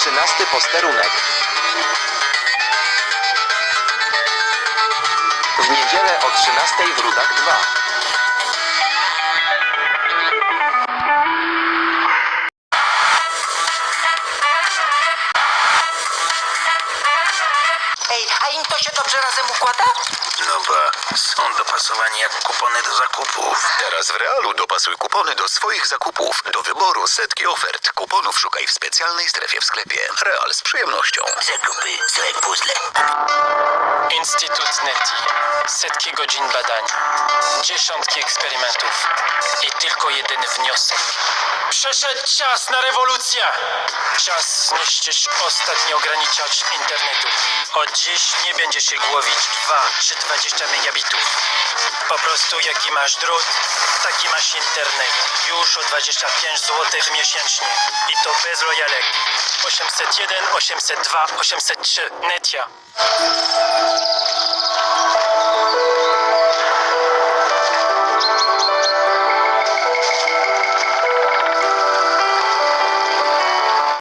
13 posterunek. W niedzielę o 13 w Rudach 2. Ej, a im to się dobrze razem układa? No ba, są dopasowani jak kupony do zakupów. Teraz w Realu dopasuj kupony do swoich zakupów. Do wyboru setki ofert. Kuponów szukaj w specjalnej strefie w sklepie. Real z przyjemnością. Zakupy są jak puzzle. Instytut NETI. Setki godzin badań. Dziesiątki eksperymentów. I tylko jeden wniosek. Przeszedł czas na rewolucję! Czas zniszczyć ostatni ograniczacz internetu. Od dziś nie będzie się głowić 2 czy 20 megabitów. Po prostu jaki masz drut, taki masz internet. Już o 25 zł miesięcznie. I to bez rojalek. 801, 802, 803. Netia.